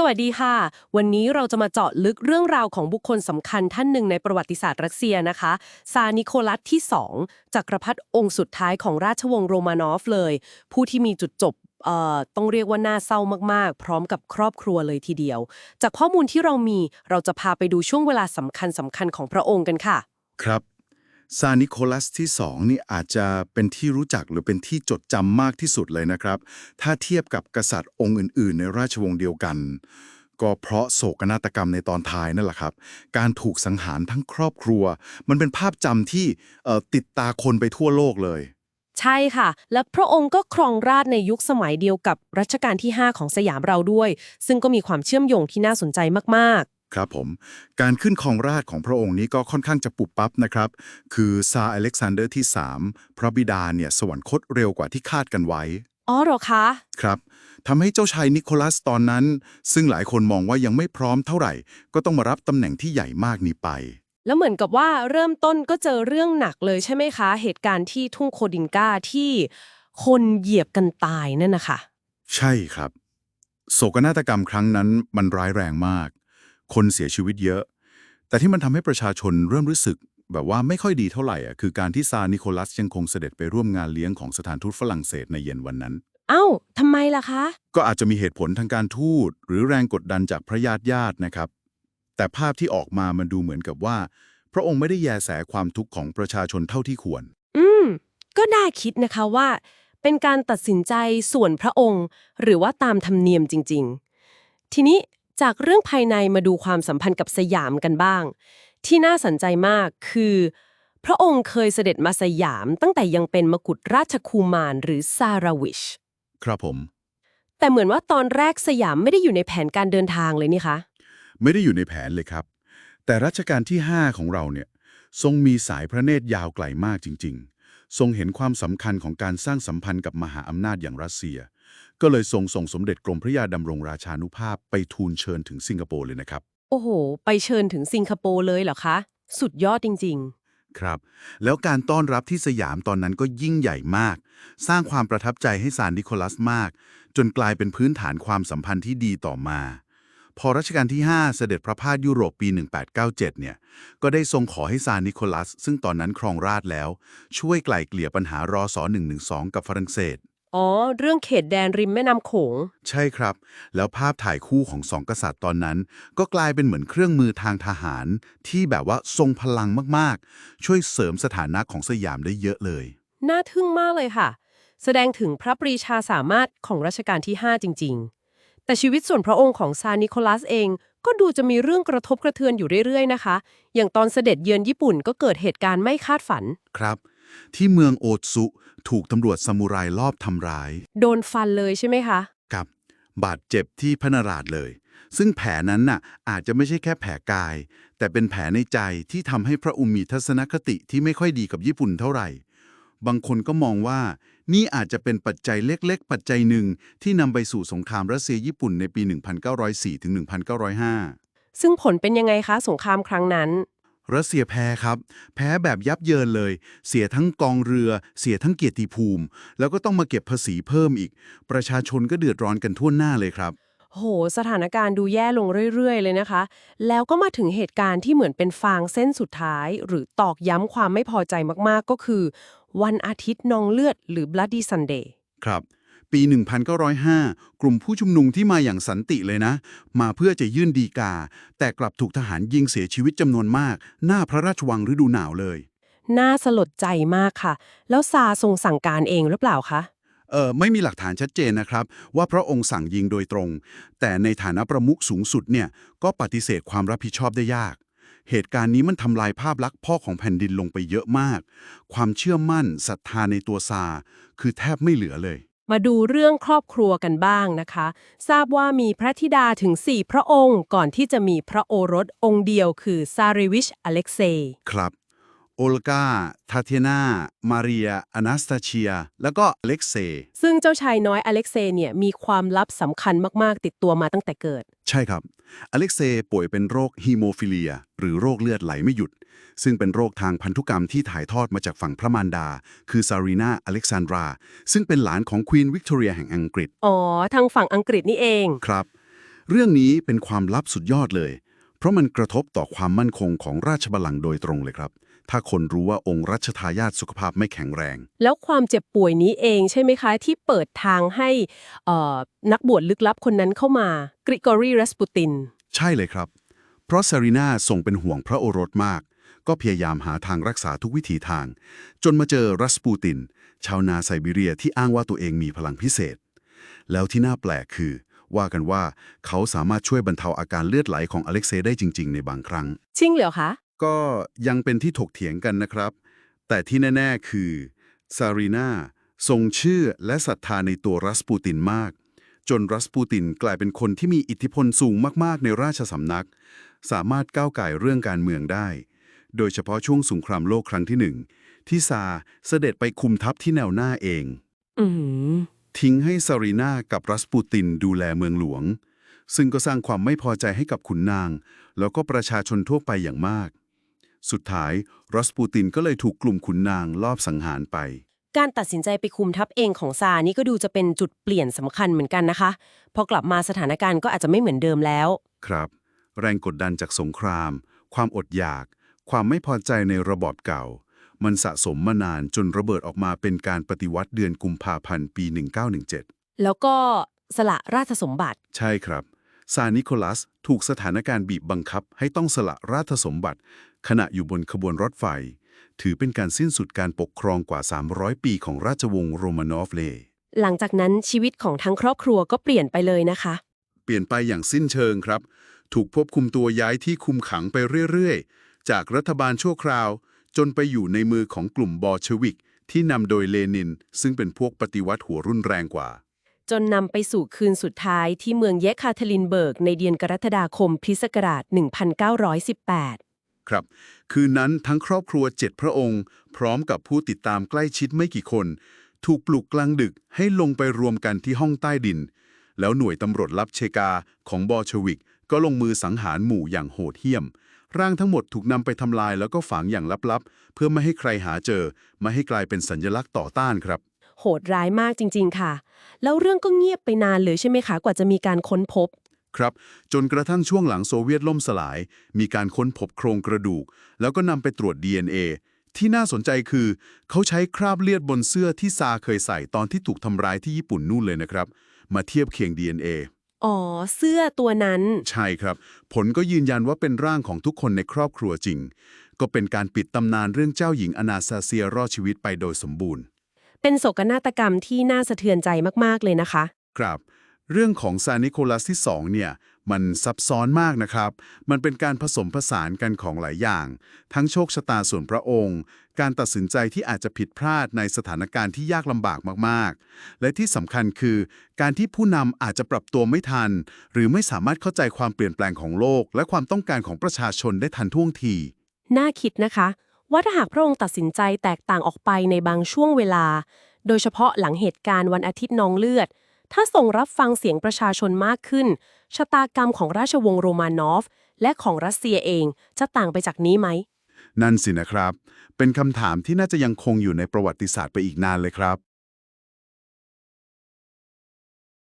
สวัสดีค่ะ วันนี้เราจะมาเจาะลึกเรื่องราวของบุคคลสำคัญท่านหนึ่งในประวัติศาสตร์รัสเซียนะคะ ซานิโคลัสที่ 2จักรพรรดิองค์สุดท้ายของราชวงศ์โรมานอฟเลย ผู้ที่มีจุดจบเอ่อต้องเรียกว่าน่าเศร้ามากๆ พร้อมกับครอบครัวเลยทีเดียว จากข้อมูลที่เรามีเราจะพาไปดูช่วงเวลาสำคัญสำคัญๆของพระองค์กันค่ะ ครับ ซานิโคลัสที่สองนี่อาจจะเป็นที่รู้จักหรือเป็นที่จดจำมากที่สุดเลยนะครับ ถ้าเทียบกับกษัตริย์องค์อื่น ๆ ในราชวงศ์เดียวกัน ก็เพราะโศกนาฏกรรมในตอนท้ายนั่นแหละครับ การถูกสังหารทั้งครอบครัว มันเป็นภาพจำที่ติดตาคนไปทั่วโลกเลย ใช่ค่ะ และพระองค์ก็ครองราชในยุคสมัยเดียวกับรัชกาลที่ 5 ของสยามเราด้วย ซึ่งก็มีความเชื่อมโยงที่น่าสนใจมาก ครับผม การขึ้นครองราชย์ของพระองค์นี้ก็ค่อนข้างจะปุบปั๊บนะครับ คือซาร์อเล็กซานเดอร์ที่ 3 พระบิดาเนี่ยสวรรคตเร็วกว่าที่คาดกันไว้ๆอ๋อเหรอคะครับทำให้เจ้าชายนิโคลัสตอนนั้น ซึ่งหลายคนมองว่ายังไม่พร้อมเท่าไหร่ ก็ต้องมารับตำแหน่งที่ใหญ่มากนี้ไป แล้วเหมือนกับว่าเริ่มต้นก็เจอเรื่องหนักเลยใช่ไหมคะ เหตุการณ์ที่ทุ่งโคดินกาที่คนเหยียบกันตายนั่นนะคะใช่ครับ โศกนาฏกรรมครั้งนั้นมันร้ายแรงมาก คนเสียชีวิตเยอะ แต่ที่มันทำให้ประชาชนเริ่มรู้สึกแบบว่าไม่ค่อยดีเท่าไหร่อะคือการที่ซาร์นิโคลัสยังคงเสด็จไปร่วมงานเลี้ยงของสถานทูตฝรั่งเศสในเย็นวันนั้น เอ้าทำไมล่ะคะ ก็อาจจะมีเหตุผลทางการทูต หรือแรงกดดันจากพระญาติญาตินะครับ แต่ภาพที่ออกมามันดูเหมือนกับว่า พระองค์ไม่ได้แยแสความทุกข์ของประชาชนเท่าที่ควร อืม ก็น่าคิดนะคะว่า เป็นการตัดสินใจส่วนพระองค์ หรือว่าตามธรรมเนียมจริง ๆ ทีนี้ จากเรื่องภายในมาดูความสัมพันธ์กับสยามกันบ้าง ที่น่าสนใจมากคือ พระองค์เคยเสด็จมาสยามตั้งแต่ยังเป็นมกุฎราชคูมารหรือซาราวิช ครับผม แต่เหมือนว่าตอนแรกสยามไม่ได้อยู่ในแผนการเดินทางเลยนี่คะ ไม่ได้อยู่ในแผนเลยครับ แต่รัชกาลที่ 5 ของเราเนี่ยทรงมีสายพระเนตรยาวไกลมากจริง ๆ ทรงเห็นความสำคัญของการสร้างสัมพันธ์กับมหาอำนาจอย่างรัสเซีย ก็เลยทรงส่งสมเด็จกรมพระยาดำรงราชานุภาพไปทูลเชิญถึงสิงคโปร์เลยนะครับ โอ้โห ไปเชิญถึงสิงคโปร์เลยเหรอคะ สุดยอดจริงครับ แล้วการต้อนรับที่สยามตอนนั้นก็ยิ่งใหญ่มาก สร้างความประทับใจให้ซานนิโคลัสมาก จนกลายเป็นพื้นฐานความสัมพันธ์ที่ดีต่อมา พอรัชกาลที่ 5 เสด็จพระพาสยุโรปปี 1897 เนี่ย ก็ได้ทรงขอให้ซานนิโคลัส ซึ่งตอนนั้นครองราชย์แล้ว ช่วยไกล่เกลี่ยปัญหารอส112 กับฝรั่งเศสๆ อ๋อ เรื่องเขตแดนริมแม่น้ำโขง ใช่ครับ แล้วภาพถ่ายคู่ของสองกษัตริย์ตอนนั้น ก็กลายเป็นเหมือนเครื่องมือทางทหาร ที่แบบว่าทรงพลังมากๆ ช่วยเสริมสถานะของสยามได้เยอะเลย น่าทึ่งมากเลยค่ะ แสดงถึงพระปรีชาสามารถของรัชกาลที่ 5 จริง ๆ แต่ชีวิตส่วนพระองค์ของซานิโคลัสเอง ก็ดูจะมีเรื่องกระทบกระเทือนอยู่เรื่อยๆนะคะ อย่างตอนเสด็จเยือนญี่ปุ่นก็เกิดเหตุการณ์ไม่คาดฝัน ครับ ที่เมืองโอตซุถูกตำรวจซามูไรลอบทำร้าย โดนฟันเลยใช่ไหมคะ กับบาดเจ็บที่พระนราชเลย ซึ่งแผลนั้นน่ะอาจจะไม่ใช่แค่แผลกาย แต่เป็นแผลในใจที่ทำให้พระองค์มีทัศนคติที่ไม่ค่อยดีกับญี่ปุ่นเท่าไหร่ บางคนก็มองว่านี่อาจจะเป็นปัจจัยเล็กๆ ปัจจัยหนึ่งที่นำไปสู่สงครามรัสเซียญี่ปุ่นในปี 1904ถึง1905 ซึ่งผลเป็นยังไงคะ สงครามครั้งนั้น รัสเซียแพ้ครับ แพ้แบบยับเยินเลย เสียทั้งกองเรือ เสียทั้งเกียรติภูมิ แล้วก็ต้องมาเก็บภาษีเพิ่มอีก ประชาชนก็เดือดร้อนกันทั่วหน้าเลยครับ โห สถานการณ์ดูแย่ลงเรื่อย ๆ เลยนะคะ แล้วก็มาถึงเหตุการณ์ที่เหมือนเป็นฟางเส้นสุดท้าย หรือตอกย้ำความไม่พอใจมากๆ ก็คือ วันอาทิตย์นองเลือดหรือ Bloody Sunday ครับ ปี 1905 กลุ่มผู้ชุมนุมที่มาอย่างสันติเลยนะ มาเพื่อจะยื่นดีกา แต่กลับถูกทหารยิงเสียชีวิตจำนวนมาก หน้าพระราชวังฤดูหนาวเลย น่าสลดใจมากค่ะ แล้วซาทรงสั่งการเองหรือเปล่าคะเออไม่มีหลักฐานชัดเจนนะครับ ว่าพระองค์สั่งยิงโดยตรง แต่ในฐานะประมุขสูงสุดเนี่ยก็ปฏิเสธความรับผิดชอบได้ยาก เหตุการณ์นี้มันทำลายภาพลักษณ์พ่อของแผ่นดินลงไปเยอะมาก ความเชื่อมั่นศรัทธาในตัวซา คือแทบไม่เหลือเลย มาดูเรื่องครอบครัวกันบ้างนะคะ ทราบว่ามีพระธิดาถึง 4 พระองค์ก่อนที่จะมีพระโอรสองค์เดียวคือซาริวิชอเล็กเซย์ครับโอลกาทาเทนา มาเรีย อนาสตาเชีย แล้วก็อเล็กเซย์ซึ่งเจ้าชายน้อยอเล็กเซย์เนี่ยมีความลับสำคัญมาก ๆ ติดตัวมาตั้งแต่เกิด ใช่ครับ อเล็กเซย์ป่วยเป็นโรคฮีโมฟิเลีย หรือโรคเลือดไหลไม่หยุด ซึ่งเป็นโรคทางพันธุกรรมที่ถ่ายทอดมาจากฝั่งพระมารดา คือซารีนาอเล็กซานดรา ซึ่งเป็นหลานของควีนวิกตอเรียแห่งอังกฤษ อ๋อ ทางฝั่งอังกฤษนี่เอง ครับ เรื่องนี้เป็นความลับสุดยอดเลย เพราะมันกระทบต่อความมั่นคงของราชบัลลังก์โดยตรงเลยครับ ถ้าคนรู้ว่าองค์รัชทายาทสุขภาพไม่แข็งแรง แล้วความเจ็บป่วยนี้เองใช่ไหมคะ ที่เปิดทางให้เอ่อนักบวชลึกลับคนนั้นเข้ามากริกอรีรัสปูติน ใช่เลยครับ เพราะซารีนาทรงเป็นห่วงพระโอรสมาก ก็พยายามหาทางรักษาทุกวิถีทาง จนมาเจอรัสปูติน ชาวนาไซบีเรียที่อ้างว่าตัวเองมีพลังพิเศษ แล้วที่น่าแปลกคือว่ากันว่าเขาสามารถช่วยบรรเทาอาการเลือดไหลของอเล็กเซย์ได้จริง ๆ ในบางครั้ง จริงเหรอคะ ก็ยังเป็นที่ถกเถียงกันนะครับ แต่ที่แน่ ๆ คือซารีนาทรงเชื่อและศรัทธาในตัวรัสปูตินมาก จนรัสปูตินกลายเป็นคนที่มีอิทธิพลสูงมาก ๆ ในราชสำนัก สามารถก้าวไก่ายเรื่องการเมืองได้ โดยเฉพาะช่วงสงครามโลกครั้งที่หนึ่งที่ซาเสด็จไปคุมทัพที่แนวหน้าเองอือหือทิ้งให้ซารีนากับรัสปูตินดูแลเมืองหลวง ซึ่งก็สร้างความไม่พอใจให้กับขุนนาง แล้วก็ประชาชนทั่วไปอย่างมาก สุดท้ายรัสปูตินก็เลยถูกกลุ่มขุนนางลอบสังหารไป การตัดสินใจไปคุมทัพเองของซานี่ก็ดูจะเป็นจุดเปลี่ยนสำคัญเหมือนกันนะคะ พอกลับมาสถานการณ์ก็อาจจะไม่เหมือนเดิมแล้ว ครับ แรงกดดันจากสงคราม ความอดอยาก ความไม่พอใจในระบอบเก่า มันสะสมมานานจนระเบิดออกมาเป็นการปฏิวัติเดือนกุมภาพันธ์ปี 1917 แล้วก็สละราชสมบัติ ใช่ครับ ซานิโคลัสถูกสถานการณ์บีบบังคับให้ต้องสละราชสมบัติ ขณะอยู่บนขบวนรถไฟ ถือเป็นการสิ้นสุดการปกครองกว่า 300 ปีของราชวงศ์โรมานอฟเลยหลังจากนั้นชีวิตของทั้งครอบครัวก็เปลี่ยนไปเลยนะคะ เปลี่ยนไปอย่างสิ้นเชิงครับ ถูกควบคุมตัวย้ายที่คุมขังไปเรื่อยๆ จากรัฐบาลชั่วคราว จนไปอยู่ในมือของกลุ่มบอลชวิก ที่นำโดยเลนิน ซึ่งเป็นพวกปฏิวัติหัวรุนแรงกว่า จนนำไปสู่คืนสุดท้ายที่เมืองเยคาเทลินเบิร์ก ในเดือนกรกฎาคมพิศกราช 1918 ครับ คืนนั้นทั้งครอบครัวเจ็ดพระองค์ พร้อมกับผู้ติดตามใกล้ชิดไม่กี่คน ถูกปลุกกลางดึกให้ลงไปรวมกันที่ห้องใต้ดิน แล้วหน่วยตำรวจลับเชกาของบอชวิก ก็ลงมือสังหารหมู่อย่างโหดเหี้ยม ร่างทั้งหมดถูกนำไปทำลายแล้วก็ฝังอย่างลับๆ เพื่อไม่ให้ใครหาเจอ ไม่ให้กลายเป็นสัญลักษณ์ต่อต้านครับ โหดร้ายมากจริง ๆ ค่ะ แล้วเรื่องก็เงียบไปนานเลยใช่ไหมคะ กว่าจะมีการค้นพบ ครับ จนกระทั่งช่วงหลังโซเวียตล่มสลาย มีการค้นพบโครงกระดูก แล้วก็นำไปตรวจ DNA ที่น่าสนใจคือ เขาใช้คราบเลือดบนเสื้อที่ซาเคยใส่ตอนที่ถูกทำร้ายที่ญี่ปุ่นนู่นเลยนะครับ มาเทียบเคียง DNA อ๋อ เสื้อตัวนั้น ใช่ครับ ผลก็ยืนยันว่าเป็นร่างของทุกคนในครอบครัวจริง ก็เป็นการปิดตำนานเรื่องเจ้าหญิงอนาซาเซียรอดชีวิตไปโดยสมบูรณ์ เป็นโศกนาฏกรรมที่น่าสะเทือนใจมาก ๆ เลยนะคะ ครับ เรื่องของซานิโคลัสที่ 2 เนี่ย มันซับซ้อนมากนะครับ มันเป็นการผสมผสานกันของหลายอย่าง ทั้งโชคชะตาส่วนพระองค์ การตัดสินใจที่อาจจะผิดพลาดในสถานการณ์ที่ยากลำบากมากๆ และที่สำคัญคือ การที่ผู้นำอาจจะปรับตัวไม่ทัน หรือไม่สามารถเข้าใจความเปลี่ยนแปลงของโลก และความต้องการของประชาชนได้ทันท่วงที น่าคิดนะคะ ว่าถ้าหากพระองค์ตัดสินใจแตกต่างออกไปในบางช่วงเวลา โดยเฉพาะหลังเหตุการณ์วันอาทิตย์นองเลือด ถ้าทรงรับฟังเสียงประชาชนมากขึ้น ชะตากรรมของราชวงศ์โรมานอฟ และของรัสเซียเองจะต่างไปจากนี้ไหม นั่นสินะครับ เป็นคำถามที่น่าจะยังคงอยู่ในประวัติศาสตร์ไปอีกนานเลยครับ